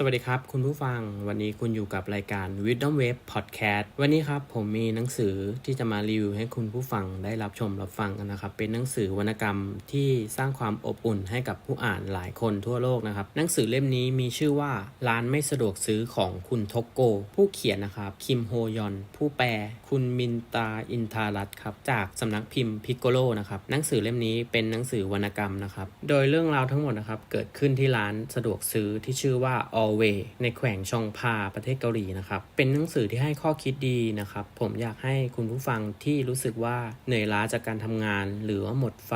สวัสดีครับ คุณผู้ฟังวันนี้คุณอยู่กับรายการ Wisdom Wave Podcast วันนี้ครับผมมีหนังสือที่จะมารีวิวให้คุณผู้ฟังได้รับชมรับฟังกันนะครับ เป็นหนังสือวรรณกรรมที่สร้างความอบอุ่นให้กับผู้อ่านหลายคนทั่วโลกนะครับ หนังสือเล่มนี้มีชื่อว่าร้านไม่สะดวกซื้อของคุณทกโก ผู้เขียนนะครับคิมโฮยอน ผู้แปล คุณมินตาอินทารัตครับจากสำนักพิมพ์พิกโกโลนะครับหนังสือเล่มนี้เป็นหนังสือวรรณกรรมนะครับ โดยเรื่องราวทั้งหมดนะครับเกิดขึ้นที่ร้านสะดวกซื้อที่ชื่อว่า w a y ในแขวงชองพาประเทศเกาหลีนะครับ เป็นหนังสือที่ให้ข้อคิดดีนะครับ ผมอยากให้คุณผู้ฟังที่รู้สึกว่าเหนื่อยล้าจากการทำงาน หรือว่าหมดไฟ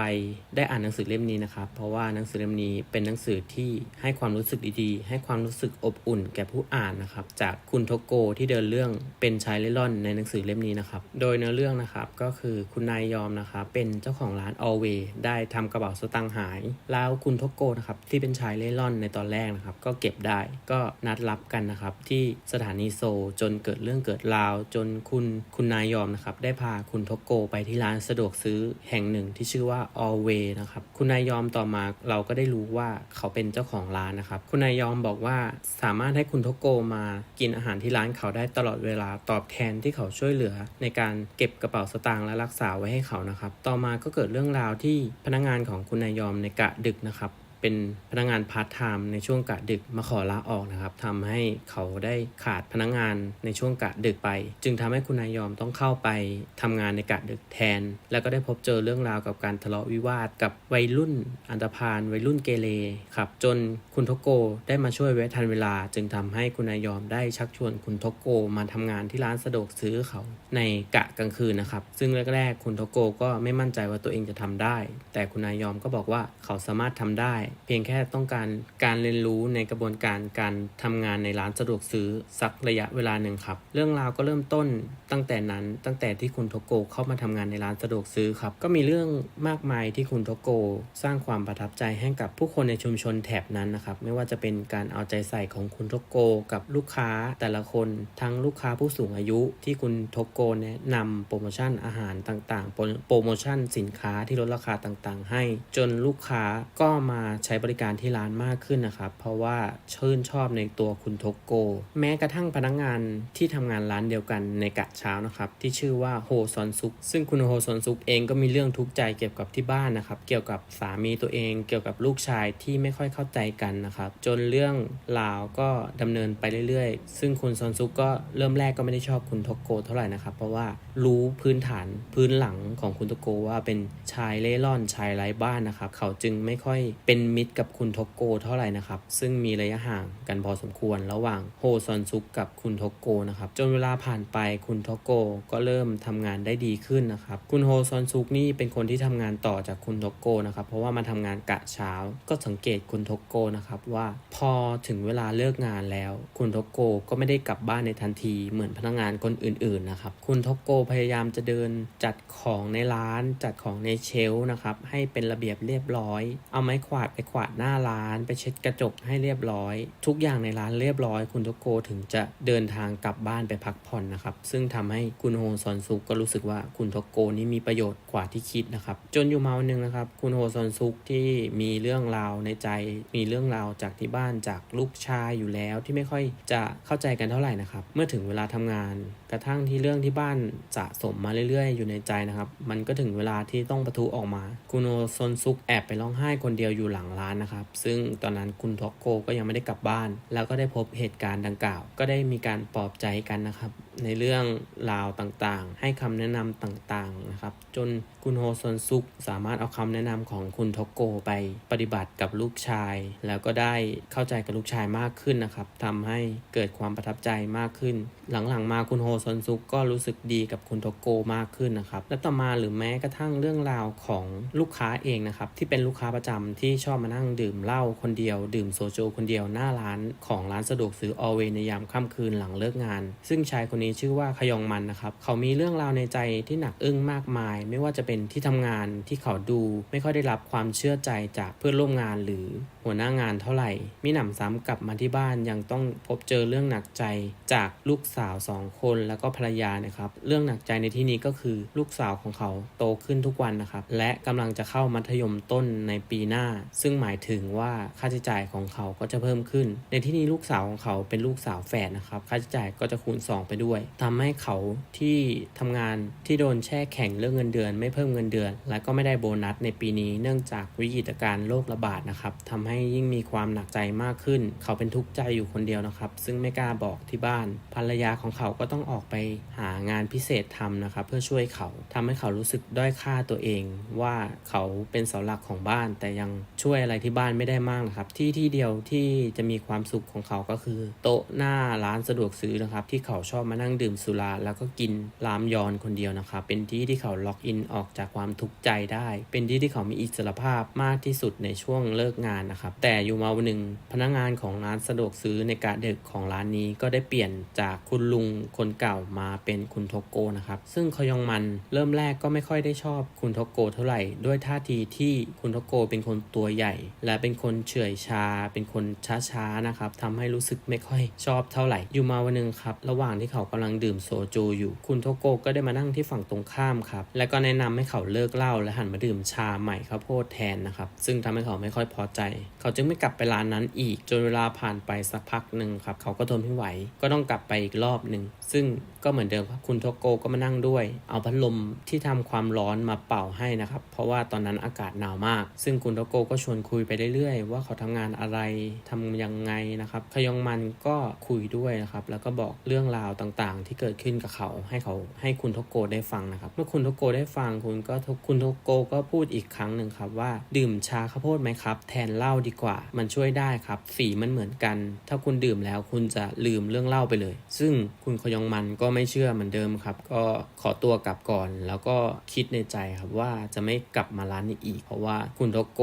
ได้อ่านหนังสือเล่มนี้นะครับ เพราะว่าหนังสือเล่มนี้เป็นหนังสือที่ให้ความรู้สึกดีๆ ให้ความรู้สึกอบอุ่นแก่ผู้อ่านนะครับ จากคุณโทโกที่เดินเรื่องเป็นชายเล่ร่อนในหนังสือเล่มนี้นะครับ โดยเนื้อเรื่องนะครับก็คือคุณนายยอมนะครับเป็นเจ้าของร้าน Alway ได้ทำกระเป๋าสตางค์หาย แล้วคุณโทโกนะครับที่เป็นชายเล่ร่อนในตอนแรกนะครับก็เก็บได้ก็นัดรับกันนะครับที่สถานีโซจนเกิดเรื่องเกิดราว จนคุณคุณนายยอมนะครับได้พาคุณโทโกไปที่ร้านสะดวกซื้อแห่งหนึ่งที่ชื่อว่า Alway นะครับคุณนายยอมต่อมาเราก็ได้รู้ว่าเขาเป็นเจ้าของร้านนะครับคุณนายยอมบอกว่าสามารถให้คุณโทโกมากินอาหารที่ร้านเขาได้ตลอดเวลาตอบแทนที่เขาช่วยเหลือ ในการเก็บกระเป๋าสตางค์และรักษาไว้ให้เขานะครับต่อมาก็เกิดเรื่องราวที่พนักงานของคุณนายยอมในกะดึกนะครับ เป็นพนักงานพาร์ทไทม์ในช่วงกะดึกมาขอลาออกนะครับทำให้เขาได้ขาดพนักงานในช่วงกะดึกไป จึงทำให้คุณนายยอมต้องเข้าไปทำงานในกะดึกแทน แล้วก็ได้พบเจอเรื่องราวกับการทะเลาะวิวาทกับวัยรุ่นอันธพาลวัยรุ่นเกเรครับจนคุณทกโกได้มาช่วยไว้ทันเวลา จึงทำให้คุณนายยอมได้ชักชวนคุณทกโกมาทำงานที่ร้านสะดวกซื้อเขาในกะกลางคืนนะครับซึ่งแรกๆ คุณทกโกก็ไม่มั่นใจว่าตัวเองจะทำได้ แต่คุณนายยอมก็บอกว่าเขาสามารถทำได้เพียงแค่ต้องการการเรียนรู้ในกระบวนการการทำงานในร้านสะดวกซื้อสักระยะเวลาหนึ่งครับ เรื่องราวก็เริ่มต้นตั้งแต่นั้นตั้งแต่ที่คุณโทโกเข้ามาทำงานในร้านสะดวกซื้อครับ ก็มีเรื่องมากมายที่คุณโทโกสร้างความประทับใจให้กับผู้คนในชุมชนแถบนั้นนะครับ ไม่ว่าจะเป็นการเอาใจใส่ของคุณโทโกกับลูกค้าแต่ละคนทั้งลูกค้าผู้สูงอายุที่คุณโทโกแนะนำโปรโมชั่นอาหารต่างๆ โปรโมชั่นสินค้าที่ลดราคาต่างๆ ให้ จนลูกค้าก็มาใช้บริการที่ร้านมากขึ้นนะครับ เพราะว่าชื่นชอบในตัวคุณโทโก แม้กระทั่งพนักงานที่ทำงานร้านเดียวกันในกะเช้านะครับ ที่ชื่อว่าโฮซอนซุก ซึ่งคุณโฮซอนซุกเองก็มีเรื่องทุกข์ใจเกี่ยวกับที่บ้านนะครับ เกี่ยวกับสามีตัวเอง เกี่ยวกับลูกชายที่ไม่ค่อยเข้าใจกันนะครับ จนเรื่องราวก็ดำเนินไปเรื่อยๆ ซึ่งคุณซอนซุกก็เริ่มแรกก็ไม่ได้ชอบคุณโทโกเท่าไหร่นะครับ เพราะว่ารู้พื้นฐานพื้นหลังของคุณโทโกว่าเป็นชายเล่ร่อนชายไร้บ้านนะครับ เขาจึงไม่ค่อยเป็นมิตรกับคุณโทโกเท่าไหร่นะครับ ซึ่งมีระยะห่างกันพอสมควรระหว่างโฮซอนซุกกับคุณโทโกนะครับ จนเวลาผ่านไปคุณโทโกก็เริ่มทำงานได้ดีขึ้นนะครับ คุณโฮซอนซุกนี่เป็นคนที่ทำงานต่อจากคุณโทโกนะครับ เพราะว่ามาทำงานกะเช้า ก็สังเกตคุณโทโกนะครับว่าพอถึงเวลาเลิกงานแล้ว คุณโทโกก็ไม่ได้กลับบ้านในทันทีเหมือนพนักงานคนอื่นๆนะครับ คุณโทโกพยายามจะเดินจัดของในร้านจัดของในเชลนะครับให้เป็นระเบียบเรียบร้อย เอาไม้ขวาดไปขวาดหน้าร้าน ไปเช็ดกระจกให้เรียบร้อย ทุกอย่างในร้านเรียบร้อย คุณโทโกถึงจะเดินทางกลับบ้านไปพักผ่อนนะครับ ซึ่งทำให้คุณโฮซอนซุกก็รู้สึกว่าคุณโทโกนี่มีประโยชน์กว่าที่คิดนะครับ จนอยู่มาวันหนึ่งนะครับ คุณโฮซอนซุกที่มีเรื่องราวในใจ มีเรื่องราวจากที่บ้านจากลูกชายอยู่แล้วที่ไม่ค่อยจะเข้าใจกันเท่าไหร่นะครับ เมื่อถึงเวลาทำงาน กระทั่งที่เรื่องที่บ้านสะสมมาเรื่อยๆ อยู่ในใจนะครับ มันก็ถึงเวลาที่ต้องประทุออกมา คุนโฮซนซุกแอบไปร้องไห้คนเดียวอยู่หลังร้านนะครับ ซึ่งตอนนั้นคุณท็อกโกก็ยังไม่ได้กลับบ้าน แล้วก็ได้พบเหตุการณ์ดังกล่าว ก็ได้มีการปลอบใจกันนะครับในเรื่องราวต่างๆ ให้คำแนะนำต่างๆนะครับ จนคุณโฮซอนซุกสามารถเอาคำแนะนำของคุณโทโกไปปฏิบัติกับลูกชาย แล้วก็ได้เข้าใจกับลูกชายมากขึ้นนะครับทำให้เกิดความประทับใจมากขึ้น หลังๆมาคุณโฮซอนซุกก็รู้สึกดีกับคุณโทโกมากขึ้นนะครับ และต่อมาหรือแม้กระทั่งเรื่องราวของลูกค้าเองนะครับที่เป็นลูกค้าประจำที่ชอบมานั่งดื่มเหล้าคนเดียว ดื่มโซโจคนเดียวหน้าร้านของร้านสะดวกซื้ออเวในยามค่ำคืนหลังเลิกงาน ซึ่งชายคนนี้ชื่อว่าขยองมันนะครับ เขามีเรื่องราวในใจที่หนักอึ้งมากมาย ไม่ว่าจะเป็นที่ทำงานที่เขาดูไม่ค่อยได้รับความเชื่อใจจากเพื่อนร่วมงานหรือ หัวหน้างานเท่าไหร่มิหนำซ้ำกลับมาที่บ้านยังต้องพบเจอเรื่องหนักใจจากลูกสาวสองคนแล้วก็ภรรยานะครับ เรื่องหนักใจในที่นี้ก็คือลูกสาวของเขาโตขึ้นทุกวันนะครับ และกำลังจะเข้ามัธยมต้นในปีหน้า ซึ่งหมายถึงว่าค่าใช้จ่ายของเขาก็จะเพิ่มขึ้น ในที่นี้ลูกสาวของเขาเป็นลูกสาวแฝดนะครับ ค่าใช้จ่ายก็จะคูณ 2 ไปด้วยทำให้เขาที่ทำงานที่โดนแช่แข็งเรื่องเงินเดือน ไม่เพิ่มเงินเดือน และก็ไม่ได้โบนัสในปีนี้ เนื่องจากวิกฤตการณ์โรคระบาดนะครับทำให้ยิ่งมีความหนักใจมากขึ้น เขาเป็นทุกข์ใจอยู่คนเดียวนะครับ ซึ่งไม่กล้าบอกที่บ้าน ภรรยาของเขาก็ต้องออกไปหางานพิเศษทำนะครับ เพื่อช่วยเขาทำให้เขารู้สึกด้อยค่าตัวเอง ว่าเขาเป็นเสาหลักของบ้าน แต่ยังช่วยอะไรที่บ้านไม่ได้มากนะครับ ที่ที่เดียวที่จะมีความสุขของเขาก็คือ โต๊ะหน้าร้านสะดวกซื้อนะครับ ที่เขาชอบมานั่งดื่มสุราแล้วก็กินรามยอนคนเดียวนะครับ เป็นที่ที่เขาล็อกอินออกจากความทุกข์ใจได้ เป็นที่ที่เขามีอิสรภาพมากที่สุดในช่วงเลิกงานนะครับแต่อยู่มาวันหนึ่งพนักงานของร้านสะดวกซื้อในกะดึกของร้านนี้ก็ได้เปลี่ยนจากคุณลุงคนเก่ามาเป็นคุณโทโกนะครับ ซึ่งคอยองมันเริ่มแรกก็ไม่ค่อยได้ชอบคุณโทโกเท่าไหร่ ด้วยท่าทีที่คุณโทโกเป็นคนตัวใหญ่ และเป็นคนเฉื่อยชา เป็นคนช้าๆนะครับทำให้รู้สึกไม่ค่อยชอบเท่าไหร่ อยู่มาวันหนึ่งครับ ระหว่างที่เขากำลังดื่มโซจูอยู่คุณโทโกก็ได้มานั่งที่ฝั่งตรงข้ามครับและก็แนะนำให้เขาเลิกเหล้าและหันมาดื่มชาใหม่ข้าวโพดแทนนะครับซึ่งทำให้เขาไม่ค่อยพอใจเขาจึงไม่กลับไปร้านนั้นอีกจนเวลาผ่านไปสักพักหนึ่งครับ เขาก็ทนไม่ไหว ก็ต้องกลับไปอีกรอบหนึ่งซึ่ง ก็เหมือนเดิมครับคุณโทโกก็มานั่งด้วย เอาพัดลมที่ทำความร้อนมาเป่าให้นะครับ เพราะว่าตอนนั้นอากาศหนาวมาก ซึ่งคุณโทโกก็ชวนคุยไปเรื่อยๆ ว่าเขาทำงานอะไรทำยังไงนะครับขยองมันก็คุยด้วยนะครับแล้วก็บอกเรื่องราวต่างๆ ที่เกิดขึ้นกับเขาให้เขาให้คุณโทโกได้ฟังนะครับ เมื่อคุณโทโกได้ฟังคุณก็คุณโทโกก็พูดอีกครั้งหนึ่งครับว่าดื่มชาข้าวโพดไหมครับ แทนเหล้าดีกว่า มันช่วยได้ครับสีมันเหมือนกัน ถ้าคุณดื่มแล้วคุณจะลืมเรื่องเหล้าไปเลย ซึ่งคุณขยองมันก็ไม่เชื่อเหมือนเดิมครับ ก็ขอตัวกลับก่อน แล้วก็คิดในใจครับว่าจะไม่กลับมาร้านนี้อีก เพราะว่าคุณโทโก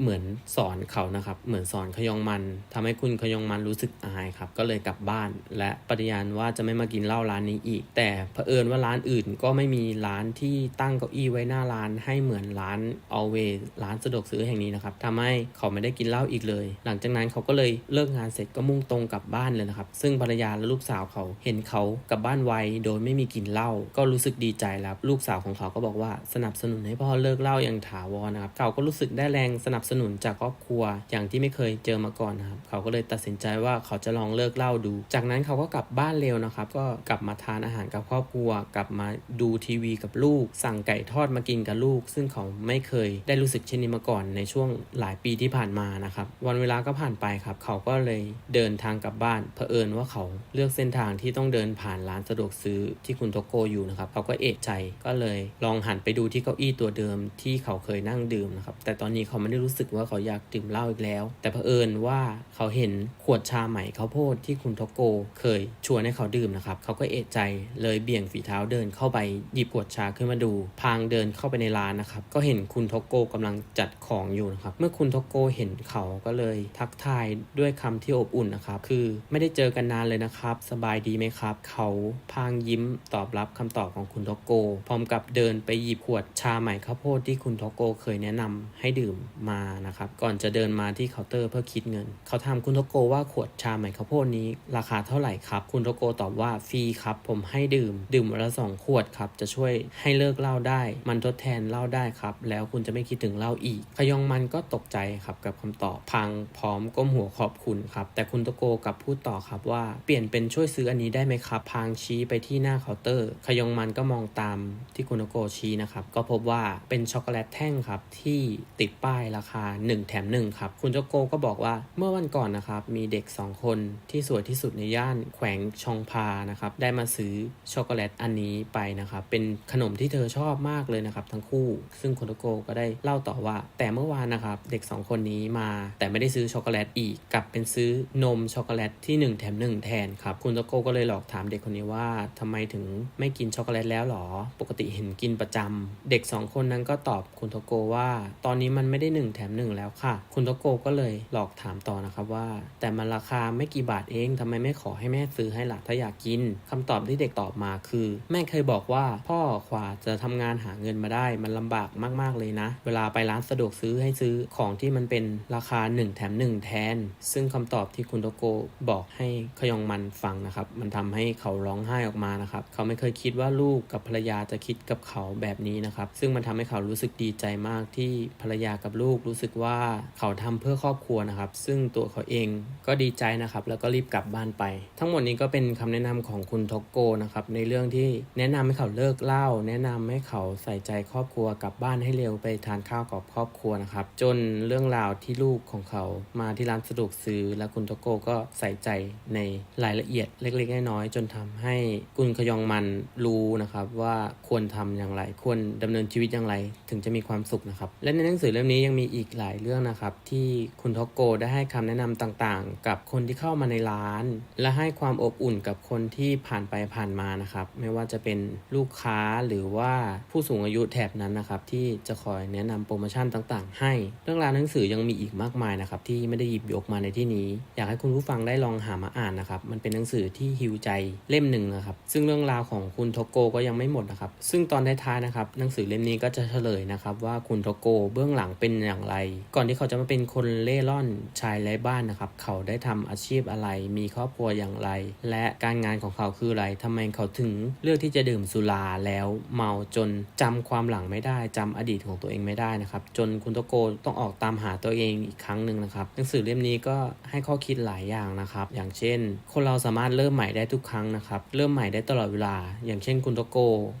เหมือนสอนเขานะครับ เหมือนสอนขยองมันทำให้คุณขยองมันรู้สึกอายครับ ก็เลยกลับบ้าน และปฏิญาณว่าจะไม่มากินเหล้าร้านนี้อีก แต่เผอิญว่าร้านอื่นก็ไม่มีร้านที่ตั้งเก้าอี้ไว้หน้าร้านให้เหมือนร้าน always ร้านสะดวกซื้อแห่งนี้นะครับทำให้เขาไม่ได้กินเหล้าอีกเลย หลังจากนั้นเขาก็เลยเลิกงานเสร็จก็มุ่งตรงกลับบ้านเลยนะครับ ซึ่งภรรยาและลูกสาวเขาเห็นเขากลับบ้านไวโดยไม่มีกินเหล้าก็รู้สึกดีใจแล้วลูกสาวของเขาก็บอกว่าสนับสนุนให้พ่อเลิกเหล้าอย่างถาวรนะครับเขาก็รู้สึกได้แรงสนับสนุนจากครอบครัว อย่างที่ไม่เคยเจอมาก่อนนะครับเขาก็เลยตัดสินใจว่าเขาจะลองเลิกเหล้าดู จากนั้นเขาก็กลับบ้านเร็วนะครับก็กลับมาทานอาหารกับครอบครัว กลับมาดูทีวีกับลูก สั่งไก่ทอดมากินกับลูก ซึ่งเขาไม่เคยได้รู้สึกเช่นนี้มาก่อนในช่วงหลายปีที่ผ่านมานะครับวันเวลาก็ผ่านไปครับเขาก็เลยเดินทางกลับบ้านเผอิญว่าเขาเลือกเส้นทางที่ต้องเดินผ่านร้านสะดวกซื้อที่คุณโตโกอยู่นะครับเขาก็เอะใจก็เลยลองหันไปดูที่เก้าอี้ตัวเดิมที่เขาเคยนั่งดื่มนะครับแต่ตอนนี้เขาไม่ได้รู้สึกว่าเขาอยากดื่มเหล้าอีกแล้ว แต่เผอิญว่าเขาเห็นขวดชาใหม่ข้าวโพดที่คุณโตโกเคยชวนให้เขาดื่มนะครับเขาก็เอะใจเลยเบี่ยงฝีเท้าเดินเข้าไปหยิบขวดชาขึ้นมาดู พางเดินเข้าไปในร้านนะครับก็เห็นคุณโทโกกำลังจัดของอยู่นะครับเมื่อคุณโทโกเห็นเขาก็เลยทักทายด้วยคำที่อบอุ่นนะครับคือไม่ได้เจอกันนานเลยนะครับ สบายดีไหมครับ เขาพางยิ้มตอบรับคำตอบของคุณโทโก พร้อมกับเดินไปหยิบขวดชาใหม่ข้าวโพดที่คุณโทโกเคยแนะนำให้ดื่มมานะครับ ก่อนจะเดินมาที่เคาน์เตอร์เพื่อคิดเงิน เขาถามคุณโทโกว่าขวดชาใหม่ข้าวโพดนี้ราคาเท่าไหร่ครับ คุณโทโกตอบว่าฟรีครับ ผมให้ดื่ม ดื่มวันละสองขวดครับ จะช่วยให้เลิกเหล้าได้ มันทดแทนเหล้าได้ครับ แล้วคุณจะไม่คิดถึงเหล้าอีก ขยองมันก็ตกใจครับกับคำตอบพังพร้อมก้มหัวขอบคุณครับ แต่คุณโตโกกลับพูดต่อครับว่าเปลี่ยนเป็นช่วยซื้ออันนี้ได้ไหมครับพางชี้ไปที่หน้าเคาน์เตอร์ขยองมันก็มองตามที่คุณโตโกชี้นะครับ ก็พบว่าเป็นช็อกโกแลตแท่งครับ ที่ติดป้ายราคา 1 แถม 1 ครับ คุณโตโกก็บอกว่าเมื่อวันก่อนนะครับ มีเด็ก 2 คนที่สวยที่สุดในย่านแขวงชองพานะครับ ได้มาซื้อช็อกโกแลตอันนี้ไปนะครับ เป็นขนมที่เธอชอบมากเลยนะครับ ทั้งคู่ ซึ่งคุณโตโกก็ได้เล่าต่อว่า แต่เมื่อวานนะครับเด็ก 2 คนนี้มา แต่ไม่ได้ซื้อช็อกโกแลตอีกกลับเป็นซื้อนมช็อกโกแลตที่ 1 แถม 1 แทนครับคุณโตโกก็เลยหลอกถามเด็กคนนี้ว่าทำไมถึงไม่กินช็อกโกแลตแล้วหรอ ปกติเห็นกินประจำเด็ก 2 คนนั้นก็ตอบคุณโตโกว่า ตอนนี้มันไม่ได้ 1 แถม 1 แล้วค่ะ คุณโตโกก็เลยหลอกถามต่อนะครับว่า แต่มันราคาไม่กี่บาทเองทำไมไม่ขอให้แม่ซื้อให้ล่ะถ้าอยากกินคำตอบที่เด็กตอบมาคือ แม่เคยบอกว่าพ่อขวาจะทำงานหาเงินมาได้ มันลำบากมากๆเลยนะ เวลาไปร้านสะดวกซื้อให้ซื้อของที่มันเป็นราคา 1 แถม 1 แทน ซึ่งคำตอบที่คุณโตโกบอกให้ขยองมันฟังนะครับมันทำให้เขาร้องไห้ออกมานะครับ เขาไม่เคยคิดว่าลูกกับภรรยาจะคิดกับเขาแบบนี้นะครับ ซึ่งมันทำให้เขารู้สึกดีใจมากที่ภรรยากับลูกรู้สึกว่าเขาทำเพื่อครอบครัวนะครับ ซึ่งตัวเขาเองก็ดีใจนะครับ แล้วก็รีบกลับบ้านไป ทั้งหมดนี้ก็เป็นคำแนะนำของคุณโทโกนะครับในเรื่องที่แนะนำให้เขาเลิกเหล้าแนะนำให้เขาใส่ใจครอบครัวกลับบ้านให้เร็วไปทานข้าวกับครอบครัวนะครับ จนเรื่องราวที่ลูกของเขามาที่ร้านสะดวกซื้อ และคุณโทโกก็ใส่ใจในรายละเอียดเล็กๆน้อยๆจนทำให้กุนขยองมันรู้นะครับว่าควรทำอย่างไร ควรดำเนินชีวิตอย่างไร ถึงจะมีความสุขนะครับ และในหนังสือเล่มนี้ยังมีอีกหลายเรื่องนะครับ ที่คุณท็อกโกได้ให้คำแนะนำต่างๆ กับคนที่เข้ามาในร้าน และให้ความอบอุ่นกับคนที่ผ่านไปผ่านมานะครับ ไม่ว่าจะเป็นลูกค้าหรือว่าผู้สูงอายุแถบนั้นนะครับ ที่จะคอยแนะนำโปรโมชั่นต่างๆ ให้ เรื่องราวหนังสือยังมีอีกมากมายนะครับที่ไม่ได้หยิบยกมาในที่นี้ อยากให้คุณผู้ฟังได้ลองหามาอ่านนะครับ มันเป็นหนังสือที่ฮิวใจเล่มหนึ่งนะครับ ซึ่งเรื่องราวของคุณโทโกก็ยังไม่หมดนะครับ ซึ่งตอนท้ายๆนะครับ หนังสือเล่มนี้ก็จะเฉลยนะครับ ว่าคุณโทโกเบื้องหลังเป็นอย่างไร ก่อนที่เขาจะมาเป็นคนเล่ร่อนชายไร้บ้านนะครับ เขาได้ทำอาชีพอะไร มีครอบครัวอย่างไร และการงานของเขาคืออะไรทำไมเขาถึงเลือกที่จะดื่มสุราแล้วเมาจนจำความหลังไม่ได้จำอดีตของตัวเองไม่ได้นะครับ จนคุณโตโกต้องออกตามหาตัวเองอีกครั้งหนึ่งนะครับ หนังสือเล่มนี้ก็ให้ข้อคิดหลายอย่างนะครับ อย่างเช่น คนเราสามารถเริ่มใหม่ได้ทุกครั้งนะครับเริ่มใหม่ได้ตลอดเวลา อย่างเช่นคุณโตโก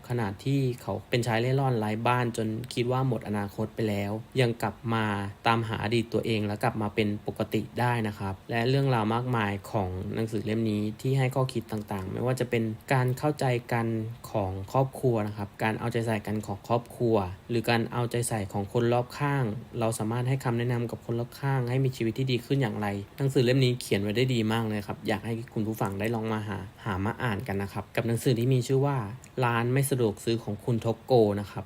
ขนาดที่เขาเป็นชายเล่ร่อนไร้บ้านจนคิดว่าหมดอนาคตไปแล้ว ยังกลับมาตามหาอดีตตัวเองแล้วกลับมาเป็นปกติได้นะครับ และเรื่องราวมากมายของหนังสือเล่มนี้ที่ให้ข้อคิดต่างๆ ไม่ว่าจะเป็นการเข้าใจกันของครอบครัวนะครับ การเอาใจใส่กันของครอบครัว หรือการเอาใจใส่ของคนรอบข้าง เราสามารถให้คำแนะนำกับคนรอบข้าง ให้มีชีวิตที่ดีขึ้นอย่างไร หนังสือเล่มนี้เขียนไว้ได้ดีมากเลยครับ อยากให้คุณผู้ฟังได้ลองมาหาหามาอ่านกันนะครับ กับหนังสือที่มีชื่อว่า ร้านไม่สะดวกซื้อของคุณทกโกนะครับ